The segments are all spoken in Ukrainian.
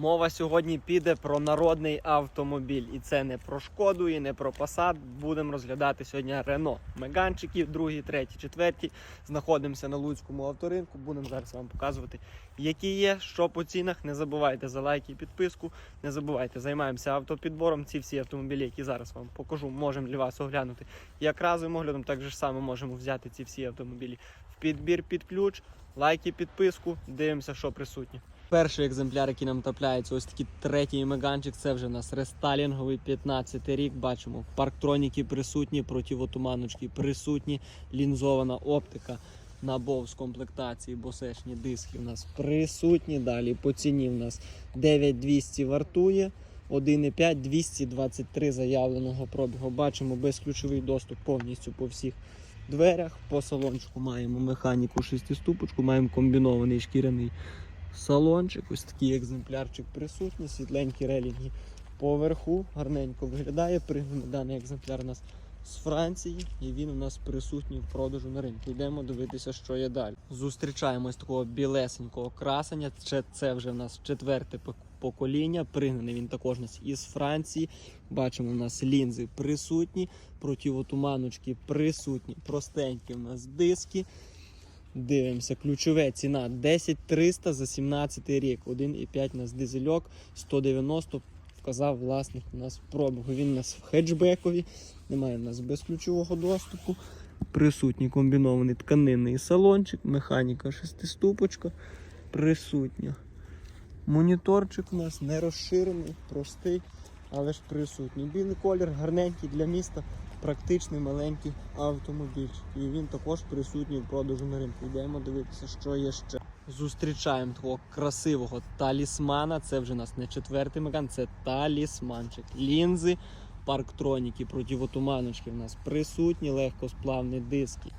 Мова сьогодні піде про народний автомобіль. І це не про шкоду і не про посад. Будемо розглядати сьогодні Рено. Меганчики, другі, треті, четверті. Знаходимося на Луцькому авторинку. Будемо зараз вам показувати, які є, що по цінах. Не забувайте за лайки і підписку. Не забувайте, займаємося автопідбором. Ці всі автомобілі, які зараз вам покажу, можемо для вас оглянути. Як разовим оглядом, так же ж само можемо взяти ці всі автомобілі в підбір під ключ. Лайки, підписку, дивимося, що присутнє. Перший екземпляр, який нам трапляється, ось такий третій меганчик. Це вже у нас рестайлінговий 15 рік. Бачимо, парктроніки присутні, противотуманочки присутні, лінзована оптика. Набов з комплектації, босешні диски у нас присутні. Далі по ціні у нас 9200 вартує. 1,5 223 заявленого пробігу. Бачимо безключовий доступ повністю по всіх дверях. По салончику маємо механіку шестиступочку, маємо комбінований шкіряний салончик. Ось такий екземплярчик присутній, світленькі релінги поверху. Гарненько виглядає. Пригнаний даний екземпляр у нас з Франції, і він у нас присутній в продажу на ринку. Йдемо дивитися, що є далі. Зустрічаємо ось такого білесенького красення. Це, це вже в нас четверте покоління. Пригнаний він також у нас із Франції. Бачимо, у нас лінзи присутні, противотуманочки присутні, простенькі у нас диски. Дивимося, ключове ціна 10300 за 17 рік. 1,5 у нас дизельок, 190 вказав власник у нас пробігу. Він у нас в хеджбекові, немає у нас безключового доступу. Присутній комбінований тканинний салончик, механіка шестиступочка присутня. Моніторчик у нас не розширений, простий, але ж присутній. Білий колір, гарненький для міста, практичний маленький автомобільчик. І він також присутній в продажу на ринку. Йдемо дивитися, що є ще. Зустрічаємо такого красивого талісмана. Це вже у нас не четвертий меган, це талісманчик. Лінзи, парктроніки, противотуманочки в нас присутні, легкосплавні диски.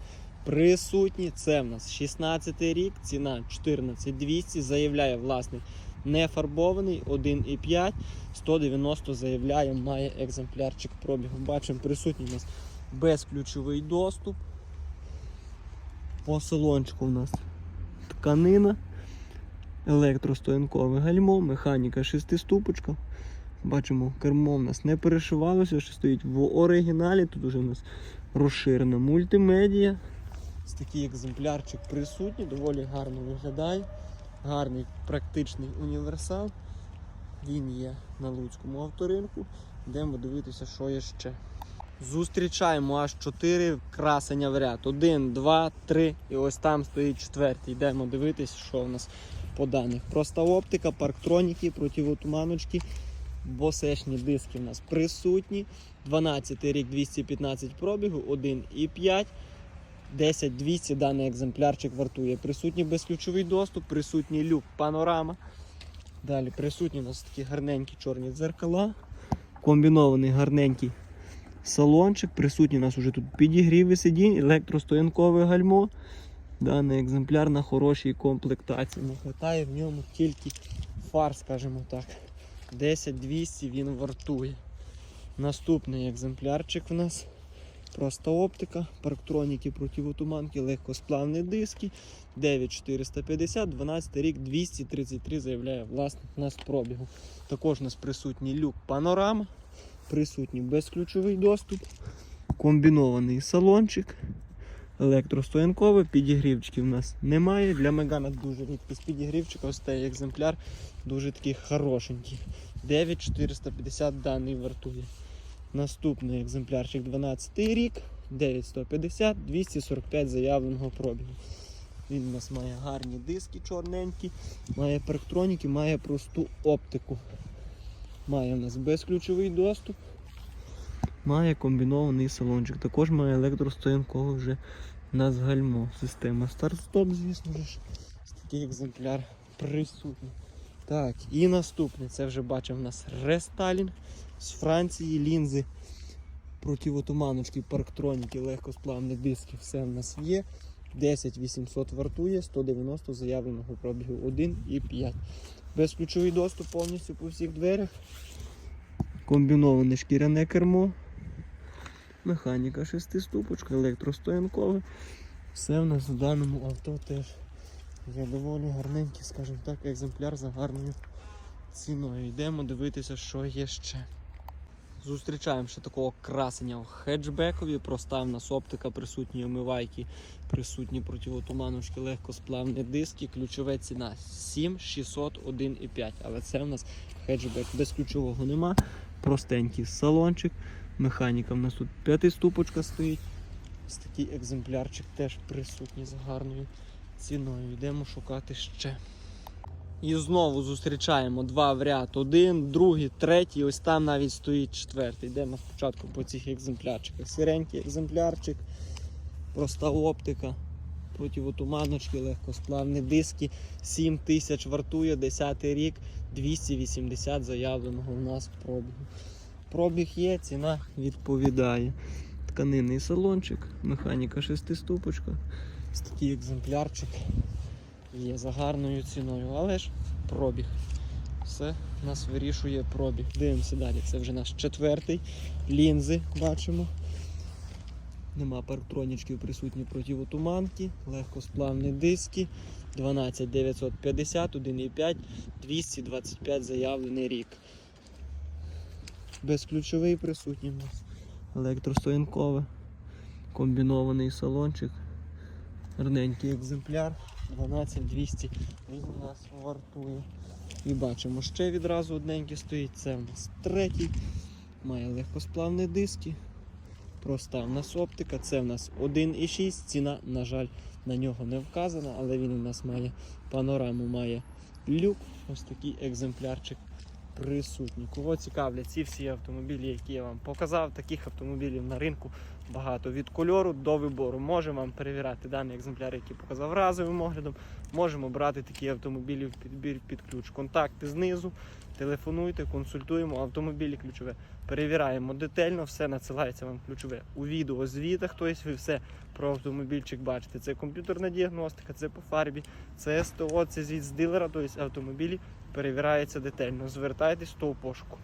Присутні, це в нас 16 рік, ціна 14200, заявляє власник не фарбований, 1,5, 190 заявляє, має екземплярчик пробігу. Бачимо, присутній у нас безключовий доступ. По салончику у нас тканина, електростоянкове гальмо, механіка шестиступочка. Бачимо, кермо в нас не перешивалося, що стоїть в оригіналі. Тут уже у нас розширена мультимедія. Ось такий екземплярчик присутній, доволі гарно виглядає. Гарний практичний універсал. Він є на Луцькому авторинку. Йдемо дивитися, що є ще. Зустрічаємо аж 4 красення в ряд. 1, 2, 3 і ось там стоїть четвертий. Йдемо дивитися, що в нас по даних. Проста оптика, парктроніки, противотуманочки, босешні диски в нас присутні. 12 рік 215 пробігу, 1,5. 10200 даний екземплярчик вартує. Присутній безключовий доступ, присутній люк, панорама. Далі присутні у нас такі гарненькі чорні дзеркала. Комбінований гарненький салончик. Присутній у нас уже тут підігріви сидінь, електростоянкове гальмо. Даний екземпляр на хорошій комплектації. Не хватає в ньому тільки фар, скажімо так. 10200 він вартує. Наступний екземплярчик в нас. Проста оптика, парктроніки противотуманки, легкосплавні диски, 9450, 12 рік, 233 заявляє власник нас пробігу. Також у нас присутній люк панорама, присутній безключовий доступ, комбінований салончик, електростоянкове, підігрівчиків у нас немає. Для Мегана дуже рідкість підігрівчика, ось цей екземпляр дуже такий хорошенький. 9450 даний вартує. Наступний екземплярчик 12 рік, 9150, 245 заявленого пробігу. Він у нас має гарні диски чорненькі, має парктроніки, має просту оптику. Має у нас безключовий доступ, має комбінований салончик. Також має електростоянкове вже у нас гальмо. Система старт-стоп, звісно ж. Такий екземпляр присутній. Так, і наступний, це вже бачимо у нас рестайлінг з Франції, лінзи, противотуманочки, парктроніки, легкосплавні диски, все в нас є. 10800 вартує, 190 заявленого пробігу 1,5. Безключовий доступ повністю по всіх дверях. Комбіноване шкіряне кермо. Механіка шестиступочка, електростоянкове. Все в нас в даному авто теж є доволі гарненький, скажімо так, екземпляр за гарною ціною. Йдемо дивитися, що є ще. Зустрічаємо ще такого красення в хеджбекові. Проста нас оптика, присутні омивайки, присутні противотуманочки, легкосплавні диски. Ключова ціна 7 600 1,5. Але це в нас хеджбек без ключового нема. Простенький салончик. Механіка в нас тут п'ятиступочка стоїть. Ось такий екземплярчик теж присутній з гарною ціною. Йдемо шукати ще. І знову зустрічаємо два в ряд. Один, другий, третій, ось там навіть стоїть четвертий. Йдемо спочатку по цих екземплярчиках. Сиренький екземплярчик, проста оптика, противотуманочки, легкосплавні диски. 7 тисяч вартує, 10 рік, 280 заявленого у нас пробігу. Пробіг є, ціна відповідає. Тканинний салончик, механіка шестиступочка. Ось такий екземплярчик є за гарною ціною, але ж пробіг. Все нас вирішує пробіг. Дивимося далі. Це вже наш четвертий. Лінзи бачимо. Нема парктронічків присутні противотуманки, легкосплавні диски, 12950, 1,5, 225 заявлений рік. Безключовий присутній у нас. Електростоянкове, комбінований салончик, гарненький екземпляр. 12200 він у нас вартує. І бачимо, ще відразу одненький стоїть. Це у нас третій. Має легкосплавні диски. Проста в нас оптика. Це в нас 1,6. Ціна, на жаль, на нього не вказана, але він у нас має панораму, має люк. Ось такий екземплярчик присутній. Кого цікавлять ці всі автомобілі, які я вам показав, таких автомобілів на ринку багато від кольору до вибору. Можемо вам перевіряти даний екземпляр, який показав разовим оглядом. Можемо брати такі автомобілі в підбір під ключ. Контакти знизу, телефонуйте, консультуємо. Автомобілі ключове. Перевіряємо детально, все надсилається вам ключове у відео звітах. Тобто ви все про автомобільчик бачите. Це комп'ютерна діагностика, це по фарбі, це СТО, це звіт з дилера, тобто автомобілі перевіряється детально. Звертайтесь до пошуку.